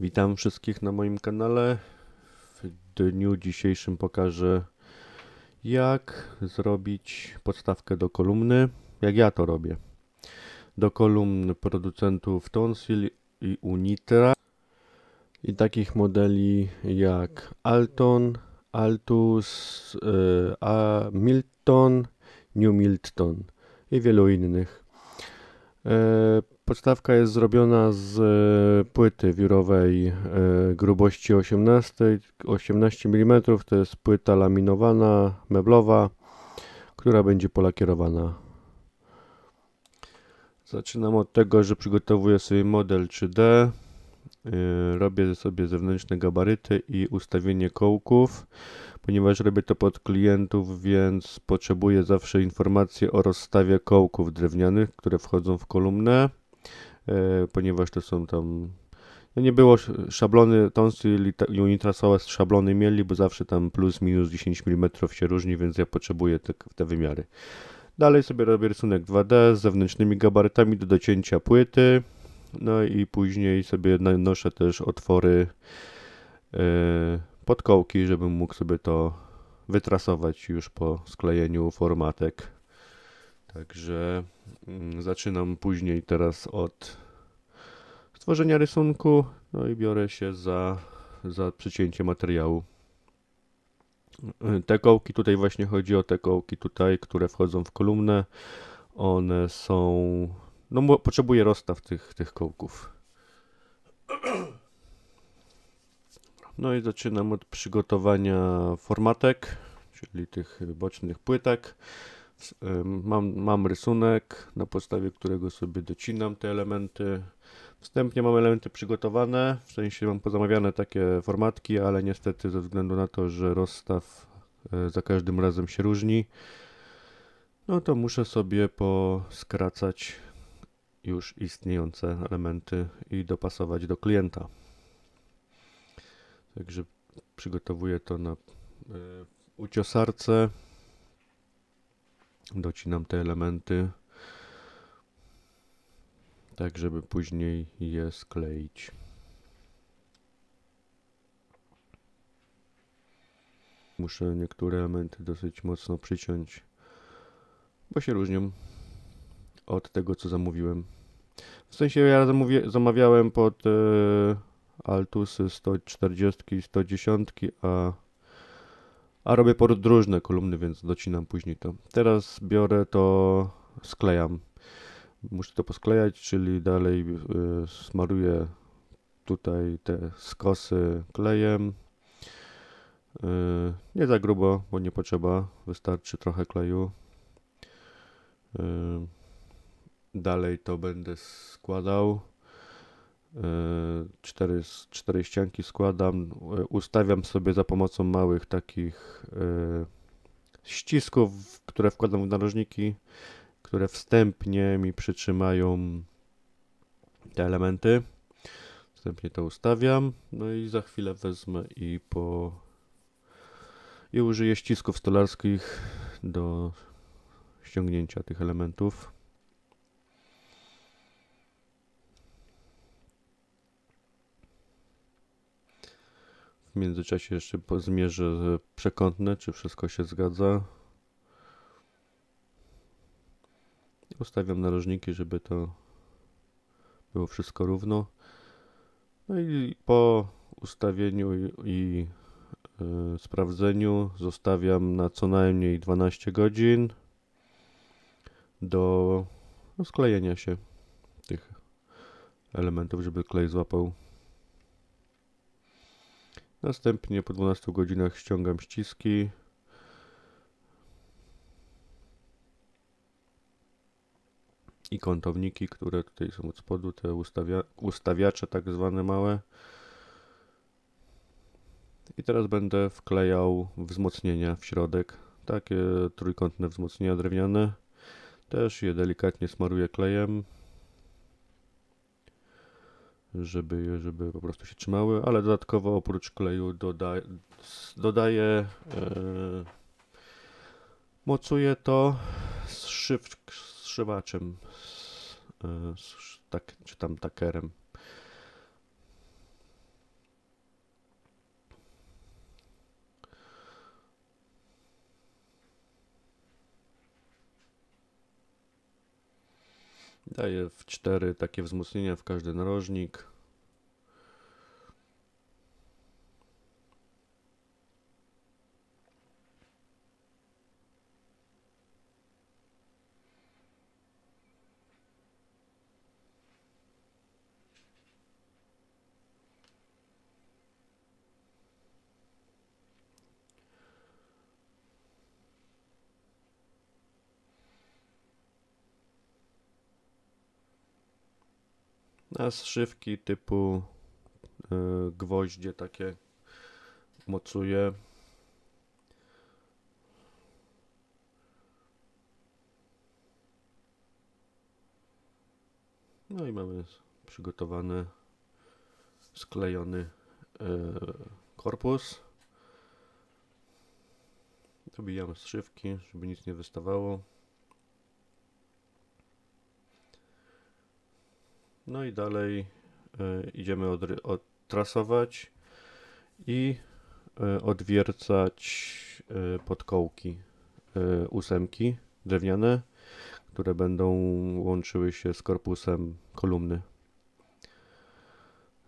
Witam wszystkich na moim kanale. W dniu dzisiejszym pokażę jak zrobić podstawkę do kolumny, jak ja to robię. Do kolumn producentów Tonsil i Unitra i takich modeli jak Alton, Altus, y, a Milton, New Milton i wielu innych. Podstawka jest zrobiona z e, płyty wiórowej e, grubości 18, 18 mm. To jest płyta laminowana, meblowa, która będzie polakierowana. Zaczynam od tego, że przygotowuję sobie model 3D. E, Robię sobie zewnętrzne gabaryty i ustawienie kołków. Ponieważ robię to pod klientów, więc potrzebuję zawsze informacji o rozstawie kołków drewnianych, które wchodzą w kolumnę. E, ponieważ to są tam. No nie było sz- szablony Tonsil i Unitrasowe szablony mieli, bo zawsze tam plus minus 10 mm się różni, więc ja potrzebuję te, te wymiary. Dalej sobie robię rysunek 2D z zewnętrznymi gabarytami do docięcia płyty. No i później sobie nanoszę też otwory e, pod kołki, żebym mógł sobie to wytrasować już po sklejeniu formatek. Także mm, zaczynam później teraz od stworzenia rysunku, no i biorę się za, za przycięcie materiału. Te kołki tutaj właśnie chodzi o te kołki tutaj, które wchodzą w kolumnę. One są, no potrzebuję rozstaw tych, tych kołków. No i zaczynam od przygotowania formatek, czyli tych bocznych płytek. Mam, mam rysunek, na podstawie którego sobie docinam te elementy. Wstępnie mam elementy przygotowane, w sensie mam pozamawiane takie formatki, ale niestety ze względu na to, że rozstaw e, za każdym razem się różni, no to muszę sobie poskracać już istniejące elementy i dopasować do klienta. Także przygotowuję to na e, uciosarce. Docinam te elementy, tak żeby później je skleić. Muszę niektóre elementy dosyć mocno przyciąć, bo się różnią od tego, co zamówiłem. W sensie ja zamawiałem pod e, Altusy 140 i 110, a a robię podróżne kolumny, więc docinam później to. Teraz biorę to, sklejam. Muszę to posklejać, czyli dalej y, smaruję tutaj te skosy klejem. Y, nie za grubo, bo nie potrzeba, wystarczy trochę kleju. Y, dalej to będę składał. Y, cztery, cztery ścianki składam, y, ustawiam sobie za pomocą małych takich y, ścisków, które wkładam w narożniki, które wstępnie mi przytrzymają te elementy. Wstępnie to ustawiam, no i za chwilę wezmę i po i użyję ścisków stolarskich do ściągnięcia tych elementów. Międzyczasie jeszcze zmierzę przekątne, czy wszystko się zgadza. Ustawiam narożniki, żeby to było wszystko równo. No i po ustawieniu i, i y, sprawdzeniu zostawiam na co najmniej 12 godzin do no, sklejenia się tych elementów, żeby klej złapał. Następnie po 12 godzinach ściągam ściski. I kątowniki, które tutaj są od spodu, te ustawia ustawiacze tak zwane małe. I teraz będę wklejał wzmocnienia w środek. Takie trójkątne wzmocnienia drewniane. Też je delikatnie smaruję klejem żeby, żeby po prostu się trzymały, ale dodatkowo oprócz kleju doda, dodaję, e, mocuję to z, szyw, z szywaczem, e, z, tak, czy tam takerem. Daję w cztery takie wzmocnienia w każdy narożnik. Na zszywki typu y, gwoździe takie mocuję. No i mamy przygotowany, sklejony y, korpus. Dobijamy zszywki, żeby nic nie wystawało. No i dalej y, idziemy odry- odtrasować i y, odwiercać y, podkołki y, ósemki drewniane, które będą łączyły się z korpusem kolumny.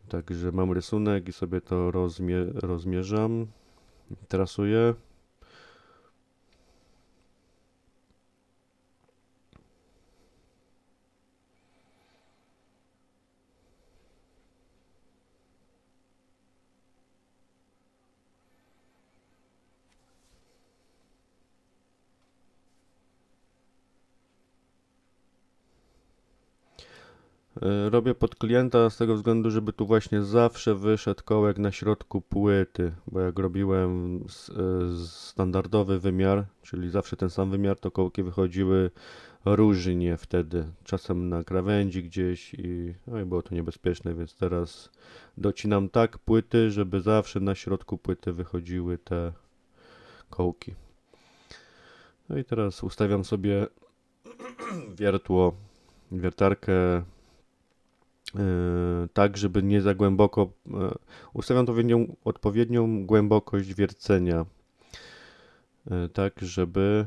Także mam rysunek i sobie to rozmie- rozmierzam, trasuję. Robię pod klienta z tego względu, żeby tu właśnie zawsze wyszedł kołek na środku płyty, bo jak robiłem y, standardowy wymiar, czyli zawsze ten sam wymiar, to kołki wychodziły różnie wtedy, czasem na krawędzi gdzieś i, no i było to niebezpieczne, więc teraz docinam tak płyty, żeby zawsze na środku płyty wychodziły te kołki. No i teraz ustawiam sobie wiertło, wiertarkę tak, żeby nie za głęboko. Yy, ustawiam odpowiednią, odpowiednią głębokość wiercenia. Yy, tak, żeby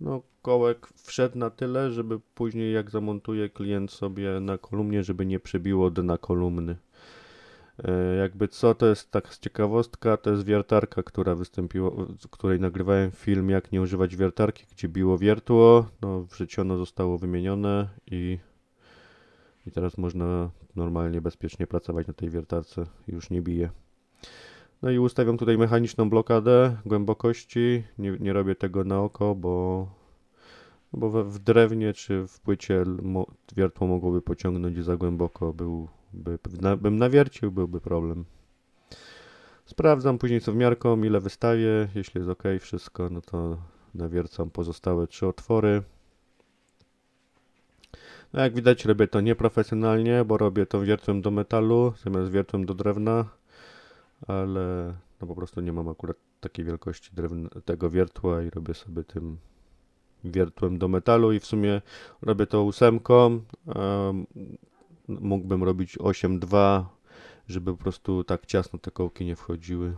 no, kołek wszedł na tyle, żeby później jak zamontuje klient sobie na kolumnie, żeby nie przebiło dna kolumny. Jakby co, to jest tak ciekawostka, to jest wiertarka, która wystąpiła, z której nagrywałem film jak nie używać wiertarki, gdzie biło wiertło, no wrzeciono zostało wymienione i i teraz można normalnie, bezpiecznie pracować na tej wiertarce. Już nie bije. No i ustawiam tutaj mechaniczną blokadę głębokości. Nie, nie robię tego na oko, bo, bo we, w drewnie czy w płycie mo, wiertło mogłoby pociągnąć za głęboko. Byłby, na, bym nawiercił, byłby problem. Sprawdzam później co miarką, ile wystawię. Jeśli jest ok, wszystko, no to nawiercam pozostałe trzy otwory. No jak widać robię to nieprofesjonalnie, bo robię to wiertłem do metalu zamiast wiertłem do drewna, ale no po prostu nie mam akurat takiej wielkości drewna, tego wiertła i robię sobie tym wiertłem do metalu i w sumie robię to ósemką. em, mógłbym robić 8-2, żeby po prostu tak ciasno te kołki nie wchodziły.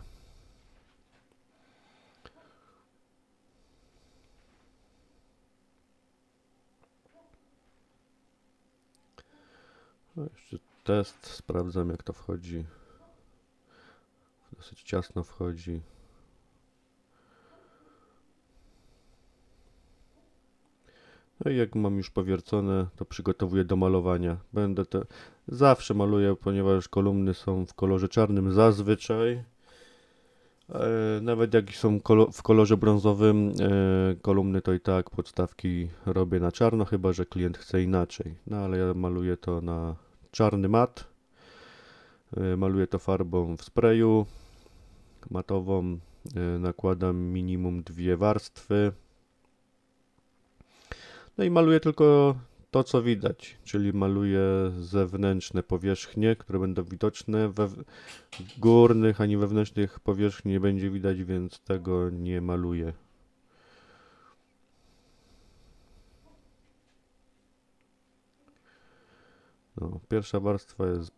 No jeszcze test, sprawdzam jak to wchodzi. Dosyć ciasno wchodzi. No i jak mam już powiercone, to przygotowuję do malowania. Będę te zawsze maluję, ponieważ kolumny są w kolorze czarnym zazwyczaj. E, nawet jak są w kolorze brązowym e, kolumny, to i tak podstawki robię na czarno, chyba że klient chce inaczej. No ale ja maluję to na czarny mat. E, Maluję to farbą w sprayu matową. E, Nakładam minimum dwie warstwy. No i maluję tylko to, co widać, czyli maluję zewnętrzne powierzchnie, które będą widoczne. We górnych ani wewnętrznych powierzchni nie będzie widać, więc tego nie maluję. Pierwsza warstwa jest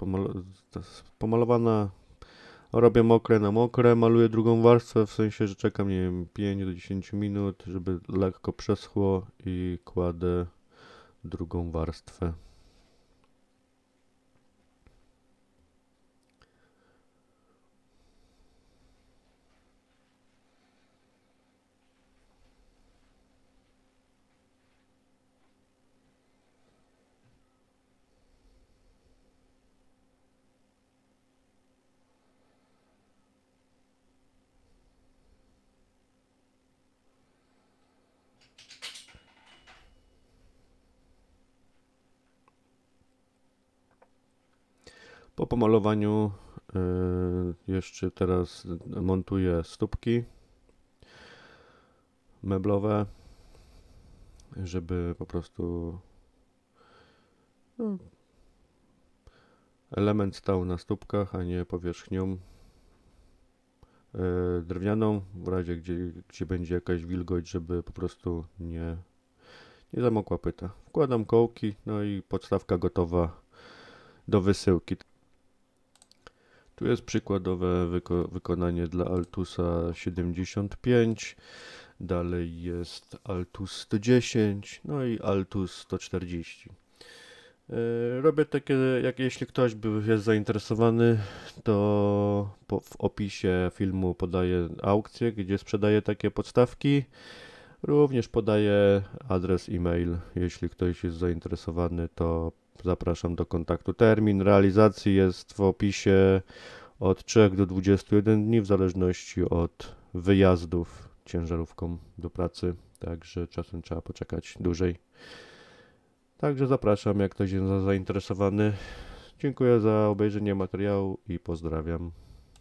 pomalowana. Robię mokre na mokre, maluję drugą warstwę, w sensie, że czekam, nie wiem, 5 do 10 minut, żeby lekko przeschło i kładę drugą warstwę. Po pomalowaniu e, jeszcze teraz montuję stópki meblowe, żeby po prostu no, element stał na stópkach, a nie powierzchnią e, drewnianą, w razie gdzie, gdzie będzie jakaś wilgoć, żeby po prostu nie, nie zamokła płyta. Wkładam kołki, no i podstawka gotowa do wysyłki. Tu jest przykładowe wyko wykonanie dla Altusa 75, dalej jest Altus 110, no i Altus 140. Yy, Robię takie, jak jeśli ktoś by jest zainteresowany, to po, w opisie filmu podaję aukcję, gdzie sprzedaję takie podstawki. Również podaję adres e-mail. Jeśli ktoś jest zainteresowany, to zapraszam do kontaktu. Termin realizacji jest w opisie od 3 do 21 dni, w zależności od wyjazdów ciężarówką do pracy. Także czasem trzeba poczekać dłużej. Także zapraszam, jak ktoś jest zainteresowany. Dziękuję za obejrzenie materiału i pozdrawiam.